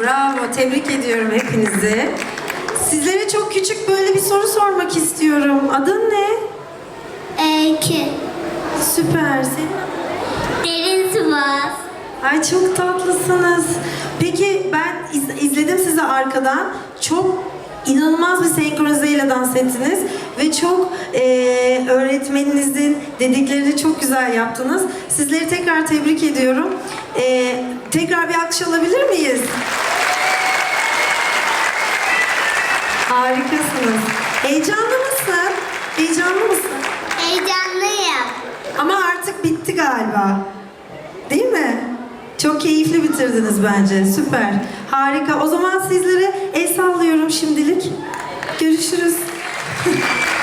bravo. Tebrik ediyorum hepinizi. Sizlere çok küçük böyle bir soru sormak istiyorum. Adın ne? Öykü. Süper. Senin Derin Sivas. Ay çok tatlısınız. Peki ben iz- izledim sizi arkadan. Çok inanılmaz bir senkronizeyle dans ettiniz ve çok eee, öğretmeninizin dediklerini çok güzel yaptınız. Sizleri tekrar tebrik ediyorum. Eee, tekrar bir alkış alabilir miyiz? Harikasınız. Heyecanlı mısın? Heyecanlı mısın? Heyecanlıyım. Ama artık bitti galiba. Değil mi? Çok keyifli bitirdiniz bence. Süper. Harika. O zaman sizlere el sallıyorum şimdilik. Görüşürüz.